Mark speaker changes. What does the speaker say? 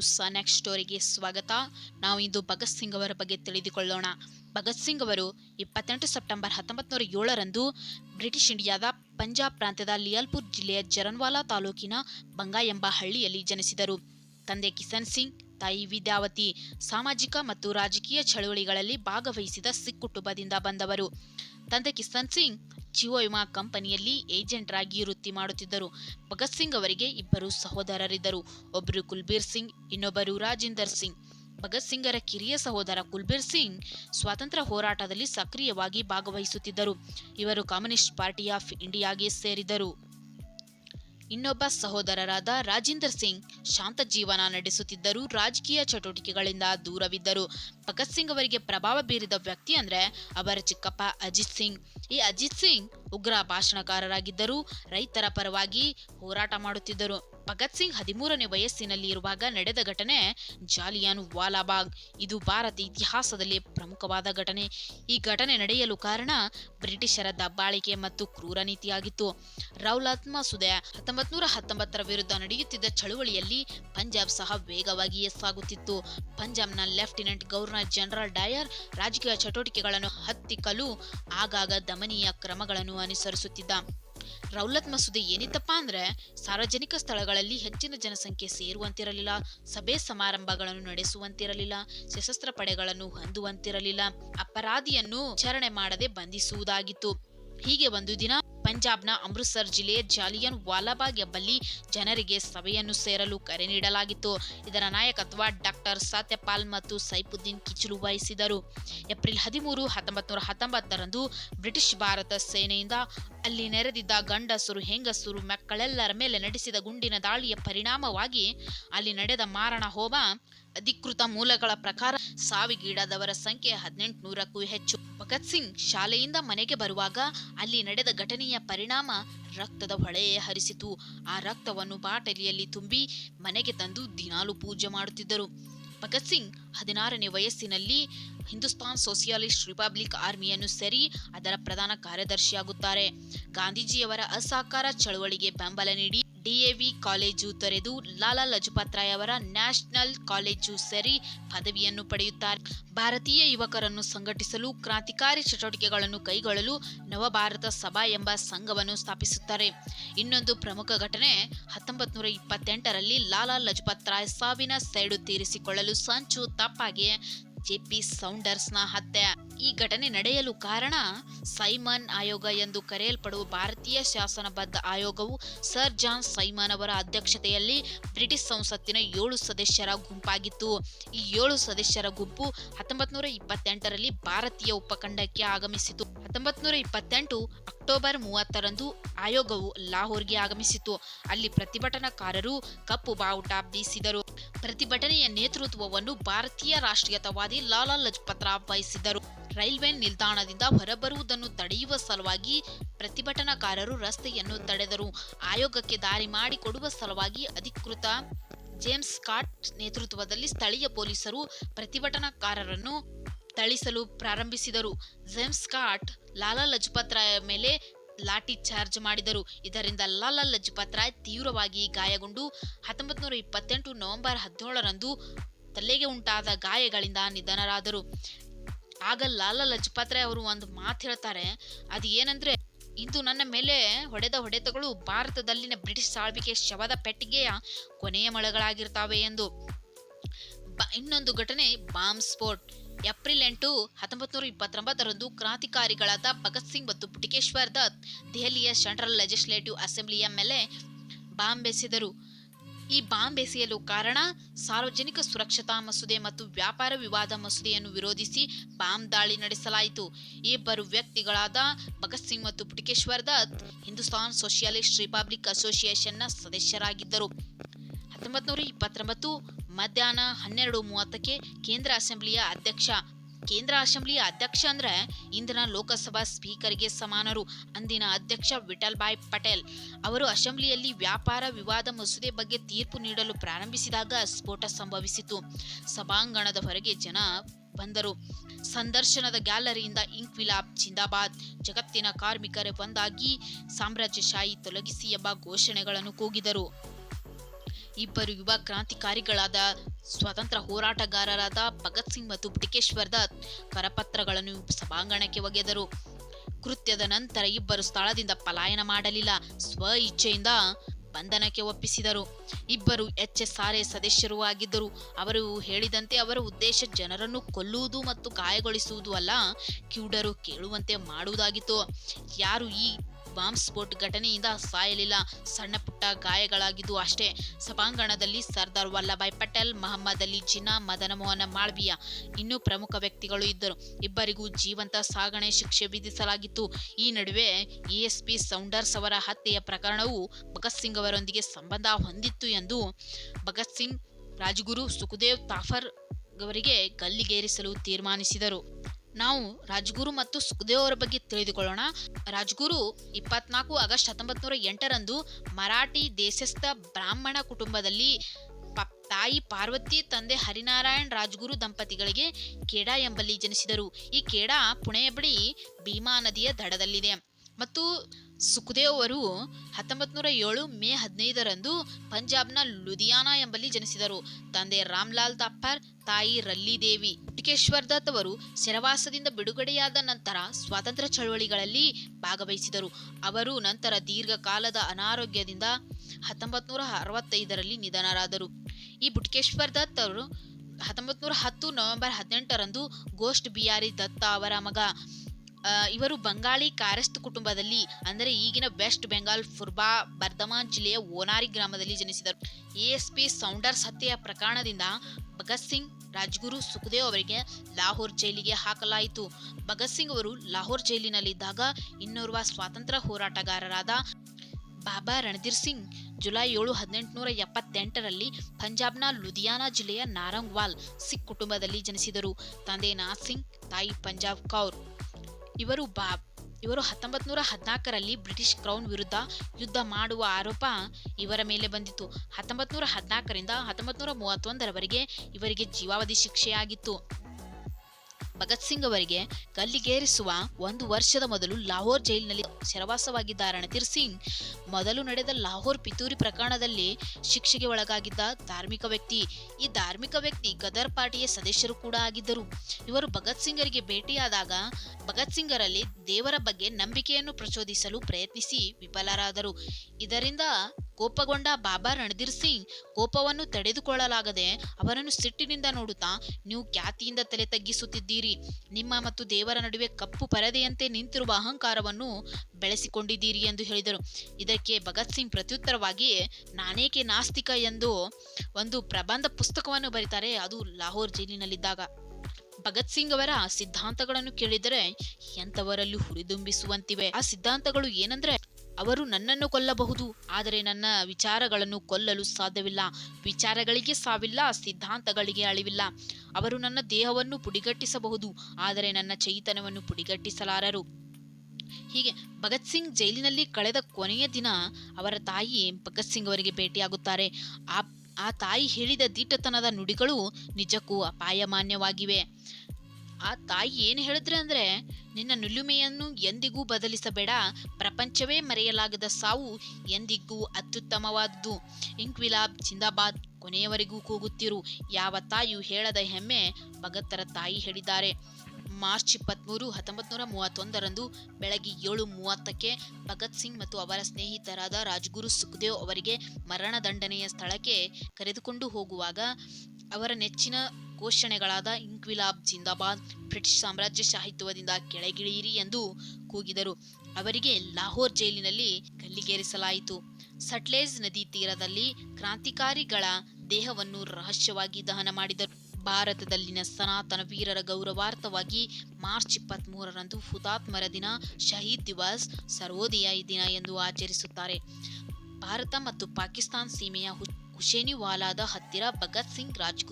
Speaker 1: ಸನೆಕ್ಸ್ಟ್ ಸ್ಟೋರಿಗೆ ಸ್ವಾಗತ. ನಾವು ಇಂದು ಭಗತ್ ಸಿಂಗ್ ಅವರ ಬಗ್ಗೆ ತಿಳಿದುಕೊಳ್ಳೋಣ. ಭಗತ್ ಸಿಂಗ್ ಅವರು ಇಪ್ಪತ್ತೆಂಟು ಸೆಪ್ಟೆಂಬರ್ ಹತ್ತೊಂಬತ್ತು ನೂರ ಏಳರಂದು ಬ್ರಿಟಿಷ್ ಇಂಡಿಯಾದ ಪಂಜಾಬ್ ಪ್ರಾಂತ್ಯದ ಲಿಯಲ್ಪುರ್ ಜಿಲ್ಲೆಯ ಜರನ್ವಾಲಾ ತಾಲೂಕಿನ ಬಂಗಾ ಎಂಬ ಹಳ್ಳಿಯಲ್ಲಿ ಜನಿಸಿದರು. ತಂದೆ ಕಿಸನ್ ಸಿಂಗ್, ತಾಯಿ ವಿದ್ಯಾವತಿ, ಸಾಮಾಜಿಕ ಮತ್ತು ರಾಜಕೀಯ ಚಳುವಳಿಗಳಲ್ಲಿ ಭಾಗವಹಿಸಿದ ಸಿಖ್ ಕುಟುಂಬದಿಂದ ಬಂದವರು. ತಂದೆ ಕಿಸನ್ ಸಿಂಗ್ ಜಿಯೋ ವಿಮಾ ಕಂಪನಿಯಲ್ಲಿ ಏಜೆಂಟ್ ಆಗಿ ವೃತ್ತಿ ಮಾಡುತ್ತಿದ್ದರು. ಭಗತ್ ಸಿಂಗ್ ಅವರಿಗೆ ಇಬ್ಬರು ಸಹೋದರರಿದ್ದರು. ಒಬ್ಬರು ಕುಲ್ಬೀರ್ ಸಿಂಗ್, ಇನ್ನೊಬ್ಬರು ರಾಜೇಂದರ್ ಸಿಂಗ್. ಭಗತ್ ಸಿಂಗರ ಕಿರಿಯ ಸಹೋದರ ಕುಲ್ಬೀರ್ ಸಿಂಗ್ ಸ್ವಾತಂತ್ರ್ಯ ಹೋರಾಟದಲ್ಲಿ ಸಕ್ರಿಯವಾಗಿ ಭಾಗವಹಿಸುತ್ತಿದ್ದರು. ಇವರು ಕಮ್ಯುನಿಸ್ಟ್ ಪಾರ್ಟಿ ಆಫ್ ಇಂಡಿಯಾಗೆ ಸೇರಿದರು ಇನ್ನೊಬ್ಬ ಸಹೋದರರಾದ ರಾಜೇಂದರ್ ಸಿಂಗ್ ಶಾಂತ ಜೀವನ ನಡೆಸುತ್ತಿದ್ದರೂ ರಾಜಕೀಯ ಚಟುವಟಿಕೆಗಳಿಂದ ದೂರವಿದ್ದರು. ಭಗತ್ ಸಿಂಗ್ ಅವರಿಗೆ ಪ್ರಭಾವ ಬೀರಿದ ವ್ಯಕ್ತಿ ಅಂದ್ರೆ ಅವರ ಚಿಕ್ಕಪ್ಪ ಅಜಿತ್ ಸಿಂಗ್. ಈ ಅಜಿತ್ ಸಿಂಗ್ ಉಗ್ರ ಭಾಷಣಕಾರರಾಗಿದ್ದರು ರೈತರ ಪರವಾಗಿ ಹೋರಾಟ ಮಾಡುತ್ತಿದ್ದರು. ಭಗತ್ ಸಿಂಗ್ ಹದಿಮೂರನೇ ವಯಸ್ಸಿನಲ್ಲಿ ಇರುವಾಗ ನಡೆದ ಘಟನೆ ಜಾಲಿಯಾನ್ ವಾಲಾಬಾಗ್. ಇದು ಭಾರತ ಇತಿಹಾಸದಲ್ಲಿ ಪ್ರಮುಖವಾದ ಘಟನೆ. ಈ ಘಟನೆ ನಡೆಯಲು ಕಾರಣ ಬ್ರಿಟಿಷರ ದಬ್ಬಾಳಿಕೆ ಮತ್ತು ಕ್ರೂರ ನೀತಿಯಾಗಿತ್ತು. ರೌಲತ್ ಮಸೂದೆ ಹತ್ತೊಂಬತ್ ಹತ್ತೊಂಬತ್ತರ ವಿರುದ್ಧ ನಡೆಯುತ್ತಿದ್ದ ಚಳುವಳಿಯಲ್ಲಿ ಪಂಜಾಬ್ ಸಹ ವೇಗವಾಗಿ ಎಸ್ಸಾಗುತ್ತಿತ್ತು. ಪಂಜಾಬ್ನ ಲೆಫ್ಟಿನೆಂಟ್ ಗವರ್ನರ್ ಜನರಲ್ ಡಯರ್ ರಾಜಕೀಯ ಚಟುವಟಿಕೆಗಳನ್ನು ಹತ್ತಿಕ್ಕಲು ಆಗಾಗ ದಮನೀಯ ಕ್ರಮಗಳನ್ನು ಅನುಸರಿಸುತ್ತಿದ್ದ. ರೌಲತ್ ಮಸೂದೆ ಏನಿತ್ತಪ್ಪ ಅಂದ್ರೆ ಸಾರ್ವಜನಿಕ ಸ್ಥಳಗಳಲ್ಲಿ ಹೆಚ್ಚಿನ ಜನಸಂಖ್ಯೆ ಸೇರುವಂತಿರಲಿಲ್ಲ, ಸಭೆ ಸಮಾರಂಭಗಳನ್ನು ನಡೆಸುವಂತಿರಲಿಲ್ಲ, ಸಶಸ್ತ್ರ ಪಡೆಗಳನ್ನು ಹೊಂದುವಂತಿರಲಿಲ್ಲ, ಅಪರಾಧಿಯನ್ನು ವಿಚಾರಣೆ ಮಾಡದೆ ಬಂಧಿಸುವುದಾಗಿತ್ತು. ಹೀಗೆ ಒಂದು ದಿನ ಪಂಜಾಬ್ನ ಅಮೃತ್ಸರ್ ಜಿಲ್ಲೆಯ ಜಾಲಿಯನ್ ವಾಲಾಬಾಗ್ ಎಂಬಲ್ಲಿ ಜನರಿಗೆ ಸಭೆಯನ್ನು ಸೇರಲು ಕರೆ ನೀಡಲಾಗಿತ್ತು. ಇದರ ನಾಯಕತ್ವ ಡಾಕ್ಟರ್ ಸತ್ಯಪಾಲ್ ಮತ್ತು ಸೈಫುದ್ದೀನ್ ಕಿಚಲು ವಹಿಸಿದರು ಏಪ್ರಿಲ್ ಹದಿಮೂರು ಹತ್ತೊಂಬತ್ತು ನೂರ ಹತ್ತೊಂಬತ್ತರಂದು ಬ್ರಿಟಿಷ್ ಭಾರತ ಸೇನೆಯಿಂದ ಅಲ್ಲಿ ನೆರೆದಿದ್ದ ಗಂಡಸರು, ಹೆಂಗಸರು, ಮಕ್ಕಳೆಲ್ಲರ ಮೇಲೆ ನಡೆಸಿದ ಗುಂಡಿನ ದಾಳಿಯ ಪರಿಣಾಮವಾಗಿ ಅಲ್ಲಿ ನಡೆದ ಮಾರಣ ಹೋಮ ಅಧಿಕೃತ ಮೂಲಗಳ ಪ್ರಕಾರ ಸಾವಿಗೀಡಾದವರ ಸಂಖ್ಯೆ ಹದಿನೆಂಟುನೂರಕ್ಕೂ ಹೆಚ್ಚು. ಭಗತ್ ಸಿಂಗ್ ಶಾಲೆಯಿಂದ ಮನೆಗೆ ಬರುವಾಗ ಅಲ್ಲಿ ನಡೆದ ಘಟನೆಯ ಪರಿಣಾಮ ರಕ್ತದ ಹೊಳೆಯೇ ಹರಿಸಿತು. ಆ ರಕ್ತವನ್ನು ಬಾಟಲಿಯಲ್ಲಿ ತುಂಬಿ ಮನೆಗೆ ತಂದು ದಿನಾಲು ಪೂಜೆ ಮಾಡುತ್ತಿದ್ದರು. ಭಗತ್ ಸಿಂಗ್ ಹದಿನಾರನೇ ವಯಸ್ಸಿನಲ್ಲಿ ಹಿಂದೂಸ್ತಾನ್ ಸೋಷಿಯಲಿಸ್ಟ್ ರಿಪಬ್ಲಿಕ್ ಆರ್ಮಿಯನ್ನು ಸೇರಿ ಅದರ ಪ್ರಧಾನ ಕಾರ್ಯದರ್ಶಿಯಾಗುತ್ತಾರೆ. ಗಾಂಧೀಜಿಯವರ ಅಸಹಕಾರ ಚಳವಳಿಗೆ ಬೆಂಬಲ ನೀಡಿ ಡಿಎವಿ ಕಾಲೇಜು ತೊರೆದು ಲಾಲಾ ಲಜಪತ್ ರಾಯ್ ಅವರ ನ್ಯಾಷನಲ್ ಕಾಲೇಜು ಸೇರಿ ಪದವಿಯನ್ನು ಪಡೆಯುತ್ತಾರೆ. ಭಾರತೀಯ ಯುವಕರನ್ನು ಸಂಘಟಿಸಲು ಕ್ರಾಂತಿಕಾರಿ ಚಟುವಟಿಕೆಗಳನ್ನು ಕೈಗೊಳ್ಳಲು ನವಭಾರತ ಸಭಾ ಎಂಬ ಸಂಘವನ್ನು ಸ್ಥಾಪಿಸುತ್ತಾರೆ. ಇನ್ನೊಂದು ಪ್ರಮುಖ ಘಟನೆ ಹತ್ತೊಂಬತ್ತು ನೂರ ಇಪ್ಪತ್ತೆಂಟರಲ್ಲಿ ಲಾಲಾ ಲಜಪತ್ ರಾಯ್ ಸಾವಿನ ಸೇಡು ತೀರಿಸಿಕೊಳ್ಳಲು ಸಂಚು ತಪ್ಪಾಗಿ ಜೆಪಿ ಸೌಂಡರ್ಸ್ನ ಹತ್ಯೆ. ಈ ಘಟನೆ ನಡೆಯಲು ಕಾರಣ ಸೈಮನ್ ಆಯೋಗ ಎಂದು ಕರೆಯಲ್ಪಡುವ ಭಾರತೀಯ ಶಾಸನಬದ್ಧ ಆಯೋಗವು ಸರ್ ಜಾನ್ ಸೈಮನ್ ಅವರ ಅಧ್ಯಕ್ಷತೆಯಲ್ಲಿ ಬ್ರಿಟಿಷ್ ಸಂಸತ್ತಿನ ಏಳು ಸದಸ್ಯರ ಗುಂಪಾಗಿತ್ತು. ಈ ಏಳು ಸದಸ್ಯರ ಗುಂಪು ಹತ್ತೊಂಬತ್ತು ನೂರ ಇಪ್ಪತ್ತೆಂಟರಲ್ಲಿ ಭಾರತೀಯ ಉಪಖಂಡಕ್ಕೆ ಆಗಮಿಸಿತು. ಹತ್ತೊಂಬತ್ನೂರ ಇಪ್ಪತ್ತೆಂಟು ಅಕ್ಟೋಬರ್ ಮೂವತ್ತರಂದು ಆಯೋಗವು ಲಾಹೋರ್ಗೆ ಆಗಮಿಸಿತು. ಅಲ್ಲಿ ಪ್ರತಿಭಟನಾಕಾರರು ಕಪ್ಪು ಬಾವುಟ ಬೀಸಿದರು. ಪ್ರತಿಭಟನೆಯ ನೇತೃತ್ವವನ್ನು ಭಾರತೀಯ ರಾಷ್ಟ್ರೀಯತಾವಾದಿ ಲಾಲಾ ಲಜಪತ್ ರಾವ್ ವಹಿಸಿದ್ದರು. ರೈಲ್ವೆ ನಿಲ್ದಾಣದಿಂದ ಹೊರಬರುವುದನ್ನು ತಡೆಯುವ ಸಲುವಾಗಿ ಪ್ರತಿಭಟನಾಕಾರರು ರಸ್ತೆಯನ್ನು ತಡೆದರು. ಆಯೋಗಕ್ಕೆ ದಾರಿ ಮಾಡಿಕೊಡುವ ಸಲುವಾಗಿ ಅಧಿಕೃತ ಜೇಮ್ಸ್ ಸ್ಕಾಟ್ ನೇತೃತ್ವದಲ್ಲಿ ಸ್ಥಳೀಯ ಪೊಲೀಸರು ಪ್ರತಿಭಟನಾಕಾರರನ್ನು ಥಳಿಸಲು ಪ್ರಾರಂಭಿಸಿದರು. ಜೇಮ್ಸ್ ಸ್ಕಾಟ್ ಲಾಲಾ ಲಜಪತ್ ರಾಯ ಮೇಲೆ ಲಾಠಿ ಚಾರ್ಜ್ ಮಾಡಿದರು. ಇದರಿಂದ ಲಾಲಾ ಲಜಪತ್ ರಾಯ್ ತೀವ್ರವಾಗಿ ಗಾಯಗೊಂಡು ಹತ್ತೊಂಬತ್ತು ನೂರ ಇಪ್ಪತ್ತೆಂಟು ನವೆಂಬರ್ ಹದಿನೇಳರಂದು ತಲೆಗೆ ಉಂಟಾದ ಗಾಯಗಳಿಂದ ನಿಧನರಾದರು. ಆಗ ಲಾಲಾ ಲಜಪತ್ ರಾಯ್ ಅವರು ಒಂದು ಮಾತು ಹೇಳ್ತಾರೆ. ಅದು ಏನಂದ್ರೆ, ಇಂದು ನನ್ನ ಮೇಲೆ ಹೊಡೆದ ಹೊಡೆತಗಳು ಭಾರತದಲ್ಲಿನ ಬ್ರಿಟಿಷ್ ಆಳ್ವಿಕೆ ಶವದ ಪೆಟ್ಟಿಗೆಯ ಕೊನೆಯ ಮಳೆಗಳಾಗಿರ್ತಾವೆ ಎಂದು. ಇನ್ನೊಂದು ಘಟನೆ ಬಾಂಬ್ ಸ್ಫೋಟ್. ಏಪ್ರಿಲ್ ಎಂಟು ಹತ್ತೊಂಬತ್ತು ನೂರ ಇಪ್ಪತ್ತೊಂಬತ್ತರಂದು ಕ್ರಾಂತಿಕಾರಿಗಳಾದ ಭಗತ್ ಸಿಂಗ್ ಮತ್ತು ಪುಟಿಕೇಶ್ವರ್ ದತ್ ದೆಹಲಿಯ ಸೆಂಟ್ರಲ್ ಲೆಜಿಸ್ಲೇಟಿವ್ ಅಸೆಂಬ್ಲಿಯ ಮೇಲೆ ಬಾಂಬ್ ಎಸೆದರು ಈ ಬಾಂಬ್ ಎಸೆಯಲು ಕಾರಣ ಸಾರ್ವಜನಿಕ ಸುರಕ್ಷತಾ ಮಸೂದೆ ಮತ್ತು ವ್ಯಾಪಾರ ವಿವಾದ ಮಸೂದೆಯನ್ನು ವಿರೋಧಿಸಿ ಬಾಂಬ್ ದಾಳಿ ನಡೆಸಲಾಯಿತು. ಇಬ್ಬರು ವ್ಯಕ್ತಿಗಳಾದ ಭಗತ್ ಸಿಂಗ್ ಮತ್ತು ಪುಟಿಕೇಶ್ವರ್ ದತ್ ಹಿಂದೂಸ್ತಾನ್ ಸೋಷಿಯಲಿಸ್ಟ್ ರಿಪಬ್ಲಿಕ್ ಅಸೋಸಿಯೇಷನ್ನ ಸದಸ್ಯರಾಗಿದ್ದರು. ಹತ್ತೊಂಬತ್ತು ನೂರ ಇಪ್ಪತ್ತೊಂಬತ್ತು ಮಧ್ಯಾಹ್ನ ಹನ್ನೆರಡು ಮೂವತ್ತಕ್ಕೆ ಕೇಂದ್ರ ಅಸೆಂಬ್ಲಿಯ ಅಧ್ಯಕ್ಷ, ಕೇಂದ್ರ ಅಸೆಂಬ್ಲಿಯ ಅಧ್ಯಕ್ಷ ಅಂದ್ರೆ ಇಂದಿನ ಲೋಕಸಭಾ ಸ್ಪೀಕರ್ಗೆ ಸಮಾನರು. ಅಂದಿನ ಅಧ್ಯಕ್ಷ ವಿಠಲ್ ಭಾಯ್ ಪಟೇಲ್ ಅವರು ಅಸೆಂಬ್ಲಿಯಲ್ಲಿ ವ್ಯಾಪಾರ ವಿವಾದ ಮಸೂದೆ ಬಗ್ಗೆ ತೀರ್ಪು ನೀಡಲು ಪ್ರಾರಂಭಿಸಿದಾಗ ಸ್ಫೋಟ ಸಂಭವಿಸಿತು. ಸಭಾಂಗಣದ ಹೊರಗೆ ಜನ ಬಂದರು. ಸಂದರ್ಶನದ ಗ್ಯಾಲರಿಯಿಂದ ಇಂಕ್ವಿಲಾಬ್ ಜಿಂದಾಬಾದ್. ಜಗತ್ತಿನ ಕಾರ್ಮಿಕರೇ ಒಂದಾಗಿ ಸಾಮ್ರಾಜ್ಯಶಾಹಿ ತೊಲಗಿಸಿ ಎಂಬ ಘೋಷಣೆಗಳನ್ನು ಕೂಗಿದರು. ಇಬ್ಬರು ಯುವ ಕ್ರಾಂತಿಕಾರಿಗಳಾದ ಸ್ವತಂತ್ರ ಹೋರಾಟಗಾರರಾದ ಭಗತ್ ಸಿಂಗ್ ಮತ್ತು ಬುಟಿಕೇಶ್ವರ್ ದತ್ ಕರಪತ್ರಗಳನ್ನು ಸಭಾಂಗಣಕ್ಕೆ ಒಗೆದರು. ಕೃತ್ಯದ ನಂತರ ಇಬ್ಬರು ಸ್ಥಳದಿಂದ ಪಲಾಯನ ಮಾಡಲಿಲ್ಲ. ಸ್ವ ಇಚ್ಛೆಯಿಂದ ಬಂಧನಕ್ಕೆ ಒಪ್ಪಿಸಿದರು. ಇಬ್ಬರು ಎಚ್ ಎಸ್ ಆರ್ ಎ ಸದಸ್ಯರು ಆಗಿದ್ದರು. ಅವರು ಹೇಳಿದಂತೆ ಅವರ ಉದ್ದೇಶ ಜನರನ್ನು ಕೊಲ್ಲುವುದು ಮತ್ತು ಗಾಯಗೊಳಿಸುವುದು ಅಲ್ಲ, ಕಿವುಡರು ಕೇಳುವಂತೆ ಮಾಡುವುದಾಗಿತ್ತು. ಯಾರು ಈ ಬಾಂಬ್ ಸ್ಫೋಟ್ ಘಟನೆಯಿಂದ ಸಾಯಲಿಲ್ಲ. ಸಣ್ಣ ಪುಟ್ಟ ಗಾಯಗಳಾಗಿದ್ದು ಅಷ್ಟೇ. ಸಭಾಂಗಣದಲ್ಲಿ ಸರ್ದಾರ್ ವಲ್ಲಭಾಯ್ ಪಟೇಲ್, ಮಹಮ್ಮದ್ ಅಲಿ ಜಿನಾ ಮದನ ಮೋಹನ ಮಾಳ್ವಿಯಾ ಇನ್ನೂ ಪ್ರಮುಖ ವ್ಯಕ್ತಿಗಳು ಇದ್ದರು. ಇಬ್ಬರಿಗೂ ಜೀವಂತ ಸಾಗಣೆ ಶಿಕ್ಷೆ ವಿಧಿಸಲಾಗಿತ್ತು. ಈ ನಡುವೆ ಎಎಸ್ಪಿ ಸೌಂಡರ್ಸ್ ಅವರ ಹತ್ಯೆಯ ಪ್ರಕರಣವು ಭಗತ್ ಸಿಂಗ್ ಅವರೊಂದಿಗೆ ಸಂಬಂಧ ಹೊಂದಿತ್ತು ಎಂದು ಭಗತ್ ಸಿಂಗ್, ರಾಜಗುರು ಸುಖದೇವ್ ತಾಫರ್ ಅವರಿಗೆ ಗಲ್ಲಿಗೇರಿಸಲು ತೀರ್ಮಾನಿಸಿದರು. ನಾವು ರಾಜ್ಗುರು ಮತ್ತು ಸುಖದೇವ್ ಅವರ ಬಗ್ಗೆ ತಿಳಿದುಕೊಳ್ಳೋಣ. ರಾಜ್ಗುರು ಇಪ್ಪತ್ನಾಲ್ಕು ಆಗಸ್ಟ್ ಹತ್ತೊಂಬತ್ತು ನೂರ ಎಂಟರಂದು ಮರಾಠಿ ದೇಶಸ್ಥ ಬ್ರಾಹ್ಮಣ ಕುಟುಂಬದಲ್ಲಿ ತಾಯಿ ಪಾರ್ವತಿ, ತಂದೆ ಹರಿನಾರಾಯಣ್ ರಾಜ್ಗುರು ದಂಪತಿಗಳಿಗೆ ಕೇಡಾ ಎಂಬಲ್ಲಿ ಜನಿಸಿದರು. ಈ ಕೇಡಾ ಪುಣೆಯ ಬಳಿ ಭೀಮಾ ನದಿಯ ದಡದಲ್ಲಿದೆ. ಮತ್ತು ಸುಖದೇವ್ ಅವರು ಹತ್ತೊಂಬತ್ತು ನೂರ ಏಳು ಮೇ ಹದಿನೈದರಂದು ಪಂಜಾಬ್ನ ಲುಧಿಯಾನ ಎಂಬಲ್ಲಿ ಜನಿಸಿದರು. ತಂದೆ ರಾಮ್ಲಾಲ್ ದಾಪರ್ ತಾಯಿ ರಲ್ಲಿ ದೇವಿ ದತ್ತವರು ದತ್ ಅವರು ಸೆರೆವಾಸದಿಂದ ಬಿಡುಗಡೆಯಾದ ನಂತರ ಸ್ವಾತಂತ್ರ್ಯ ಚಳವಳಿಗಳಲ್ಲಿ ಭಾಗವಹಿಸಿದರು. ಅವರು ನಂತರ ದೀರ್ಘಕಾಲದ ಅನಾರೋಗ್ಯದಿಂದ ಹತ್ತೊಂಬತ್ತು ನೂರ ಅರವತ್ತೈದರಲ್ಲಿ ನಿಧನರಾದರು. ಈ ಬುಟ್ಕೇಶ್ವರ್ ದತ್ ಅವರು ಹತ್ತೊಂಬತ್ತು ನೂರ ಹತ್ತು ನವೆಂಬರ್ ಹದಿನೆಂಟರಂದು ಗೋಷ್ಠ್ ಬಿಹಾರಿ ದತ್ತ ಅವರ ಮಗ ಇವರು ಬಂಗಾಳಿ ಕಾರಸ್ತ್ ಕುಟುಂಬದಲ್ಲಿ, ಅಂದರೆ ಈಗಿನ ವೆಸ್ಟ್ ಬೆಂಗಾಲ್ ಫುರ್ಬಾ ಬರ್ಧಮಾನ್ ಜಿಲ್ಲೆಯ ಓನಾರಿ ಗ್ರಾಮದಲ್ಲಿ ಜನಿಸಿದರು. ಎಎಸ್ಪಿ ಸೌಂಡರ್ಸ್ ಹತ್ಯೆಯ ಪ್ರಕರಣದಿಂದ ಭಗತ್ ಸಿಂಗ್, ರಾಜ್ಗುರು ಸುಖದೇವ್ ಅವರಿಗೆ ಲಾಹೋರ್ ಜೈಲಿಗೆ ಹಾಕಲಾಯಿತು. ಭಗತ್ ಸಿಂಗ್ ಅವರು ಲಾಹೋರ್ ಜೈಲಿನಲ್ಲಿದ್ದಾಗ ಇನ್ನೋರ್ವ ಸ್ವಾತಂತ್ರ್ಯ ಹೋರಾಟಗಾರರಾದ ಬಾಬಾ ರಣಧೀರ್ ಸಿಂಗ್, ಜುಲೈ ಏಳು ಹದಿನೆಂಟುನೂರ ಎಪ್ಪತ್ತೆಂಟರಲ್ಲಿ ಪಂಜಾಬ್ನ ಲುಧಿಯಾನ ಜಿಲ್ಲೆಯ ನಾರಂಗ್ವಾಲ್ ಸಿಖ್ ಕುಟುಂಬದಲ್ಲಿ ಜನಿಸಿದರು. ತಂದೆ ನಾಥ್ ಸಿಂಗ್, ತಾಯಿ ಪಂಜಾಬ್ ಕೌರ್. ಇವರು ಬಾಬ್ ಇವರು ಹತ್ತೊಂಬತ್ತು ನೂರ ಹದಿನಾಲ್ಕರಲ್ಲಿ ಬ್ರಿಟಿಷ್ ಕ್ರೌನ್ ವಿರುದ್ಧ ಯುದ್ಧ ಮಾಡುವ ಆರೋಪ ಇವರ ಮೇಲೆ ಬಂದಿತು ಹತ್ತೊಂಬತ್ತು ನೂರ ಹದಿನಾಲ್ಕರಿಂದ ಹತ್ತೊಂಬತ್ತು ನೂರ ಮೂವತ್ತೊಂದರವರೆಗೆ ಇವರಿಗೆ ಜೀವಾವಧಿ ಶಿಕ್ಷೆಯಾಗಿತ್ತು. ಭಗತ್ ಸಿಂಗ್ ಅವರಿಗೆ ಗಲ್ಲಿಗೇರಿಸುವ ಒಂದು ವರ್ಷದ ಮೊದಲು ಲಾಹೋರ್ ಜೈಲಿನಲ್ಲಿ ಶರವಾಸವಾಗಿದ್ದ ರಣಧೀರ್ ಸಿಂಗ್ ಮೊದಲು ನಡೆದ ಲಾಹೋರ್ ಪಿತೂರಿ ಪ್ರಕರಣದಲ್ಲಿ ಶಿಕ್ಷೆಗೆ ಒಳಗಾಗಿದ್ದ ಧಾರ್ಮಿಕ ವ್ಯಕ್ತಿ. ಈ ಧಾರ್ಮಿಕ ವ್ಯಕ್ತಿ ಗದರ್ ಪಾರ್ಟಿಯ ಸದಸ್ಯರು ಕೂಡ ಆಗಿದ್ದರು. ಇವರು ಭಗತ್ ಸಿಂಗರಿಗೆ ಭೇಟಿಯಾದಾಗ ಭಗತ್ ಸಿಂಗರಲ್ಲಿ ದೇವರ ಬಗ್ಗೆ ನಂಬಿಕೆಯನ್ನು ಪ್ರಚೋದಿಸಲು ಪ್ರಯತ್ನಿಸಿ ವಿಫಲರಾದರು. ಇದರಿಂದ ಕೋಪಗೊಂಡ ಬಾಬಾ ರಣಧೀರ್ ಸಿಂಗ್ ಕೋಪವನ್ನು ತಡೆದುಕೊಳ್ಳಲಾಗದೆ ಅವರನ್ನು ಸಿಟ್ಟಿನಿಂದ ನೋಡುತ್ತಾ, ನೀವು ಖ್ಯಾತಿಯಿಂದ ತಲೆ ತಗ್ಗಿಸುತ್ತಿದ್ದೀರಿ. ನಿಮ್ಮ ಮತ್ತು ದೇವರ ನಡುವೆ ಕಪ್ಪು ಪರದೆಯಂತೆ ನಿಂತಿರುವ ಅಹಂಕಾರವನ್ನು ಬೆಳೆಸಿಕೊಂಡಿದ್ದೀರಿ ಎಂದು ಹೇಳಿದರು. ಇದಕ್ಕೆ ಭಗತ್ ಸಿಂಗ್ ಪ್ರತ್ಯುತ್ತರವಾಗಿ ನಾನೇಕೆ ನಾಸ್ತಿಕ ಎಂದು ಒಂದು ಪ್ರಬಂಧ ಪುಸ್ತಕವನ್ನು ಬರೀತಾರೆ, ಅದು ಲಾಹೋರ್ ಜೈಲಿನಲ್ಲಿದ್ದಾಗ. ಭಗತ್ ಸಿಂಗ್ ಅವರ ಸಿದ್ಧಾಂತಗಳನ್ನು ಕೇಳಿದರೆ ಎಂಥವರಲ್ಲೂ ಹುರಿದುಂಬಿಸುವಂತಿವೆ. ಆ ಸಿದ್ಧಾಂತಗಳು ಏನಂದ್ರೆ ಅವರು ನನ್ನನ್ನು ಕೊಲ್ಲಬಹುದು, ಆದರೆ ನನ್ನ ವಿಚಾರಗಳನ್ನು ಕೊಲ್ಲಲು ಸಾಧ್ಯವಿಲ್ಲ. ವಿಚಾರಗಳಿಗೆ ಸಾವಿಲ್ಲ, ಸಿದ್ಧಾಂತಗಳಿಗೆ ಅಳಿವಿಲ್ಲ. ಅವರು ನನ್ನ ದೇಹವನ್ನು ಪುಡಿಗಟ್ಟಿಸಬಹುದು, ಆದರೆ ನನ್ನ ಚೈತನ್ಯವನ್ನು ಪುಡಿಗಟ್ಟಿಸಲಾರರು. ಹೀಗೆ ಭಗತ್ ಸಿಂಗ್ ಜೈಲಿನಲ್ಲಿ ಕಳೆದ ಕೊನೆಯ ದಿನ ಅವರ ತಾಯಿ ಭಗತ್ ಸಿಂಗ್ ಅವರಿಗೆ ಭೇಟಿಯಾಗುತ್ತಾರೆ. ಆ ಆ ತಾಯಿ ಹೇಳಿದ ದಿಟ್ಟತನದ ನುಡಿಗಳು ನಿಜಕ್ಕೂ ಅಪಾಯಮಾನ್ಯವಾಗಿವೆ. ಆ ತಾಯಿ ಏನು ಹೇಳಿದ್ರೆ ಅಂದ್ರೆ, ನಿನ್ನ ನುಲುಮೆಯನ್ನು ಎಂದಿಗೂ ಬದಲಿಸಬೇಡ, ಪ್ರಪಂಚವೇ ಮರೆಯಲಾಗದ ಸಾವು ಎಂದಿಗೂ ಅತ್ಯುತ್ತಮವಾದ್ದು. ಇಂಕ್ವಿಲಾಬ್, ಜಿಂದಾಬಾದ್ ಕೊನೆಯವರೆಗೂ ಕೂಗುತ್ತಿರು. ಯಾವ ತಾಯಿಯು ಹೇಳದ ಹೆಮ್ಮೆ ಭಗತ್ತರ ತಾಯಿ ಹೇಳಿದ್ದಾರೆ. ಮಾರ್ಚ್ ಇಪ್ಪತ್ತ್ಮೂರು ಹತ್ತೊಂಬತ್ತು ನೂರ ಮೂವತ್ತೊಂದರಂದು ಬೆಳಗ್ಗೆ ಏಳು ಮೂವತ್ತಕ್ಕೆ ಭಗತ್ ಸಿಂಗ್ ಮತ್ತು ಅವರ ಸ್ನೇಹಿತರಾದ ರಾಜ್ಗುರು ಸುಖದೇವ್ ಅವರಿಗೆ ಮರಣದಂಡನೆಯ ಸ್ಥಳಕ್ಕೆ ಕರೆದುಕೊಂಡು ಹೋಗುವಾಗ ಅವರ ನೆಚ್ಚಿನ ಘೋಷಣೆಗಳಾದ ಇಂಕ್ವಿಲಾಬ್ ಜಿಂದಾಬಾದ್, ಬ್ರಿಟಿಷ್ ಸಾಮ್ರಾಜ್ಯ ಸಾಹಿತ್ಯದಿಂದ ಕೆಳಗಿಳಿಯಿರಿ ಎಂದು ಕೂಗಿದರು. ಅವರಿಗೆ ಲಾಹೋರ್ ಜೈಲಿನಲ್ಲಿ ಗಲ್ಲಿಗೇರಿಸಲಾಯಿತು. ಸಟ್ಲೇಜ್ ನದಿ ತೀರದಲ್ಲಿ ಕ್ರಾಂತಿಕಾರಿಗಳ ದೇಹವನ್ನು ರಹಸ್ಯವಾಗಿ ದಹನ ಮಾಡಿದರು. ಭಾರತದಲ್ಲಿನ ಸನಾತನ ವೀರರ ಗೌರವಾರ್ಥವಾಗಿ ಮಾರ್ಚ್ ಇಪ್ಪತ್ತ್ ಮೂರರಂದು ಹುತಾತ್ಮರ ದಿನ ಶಹೀದ್ ದಿವಸ್, ಸರ್ವೋದಯ ದಿನ ಎಂದು ಆಚರಿಸುತ್ತಾರೆ. ಭಾರತ ಮತ್ತು ಪಾಕಿಸ್ತಾನ್ ಸೀಮೆಯ ಹುಶೇನಿವಾಲಾದ ಹತ್ತಿರ ಭಗತ್ ಸಿಂಗ್ ರಾಜ್ಗುರು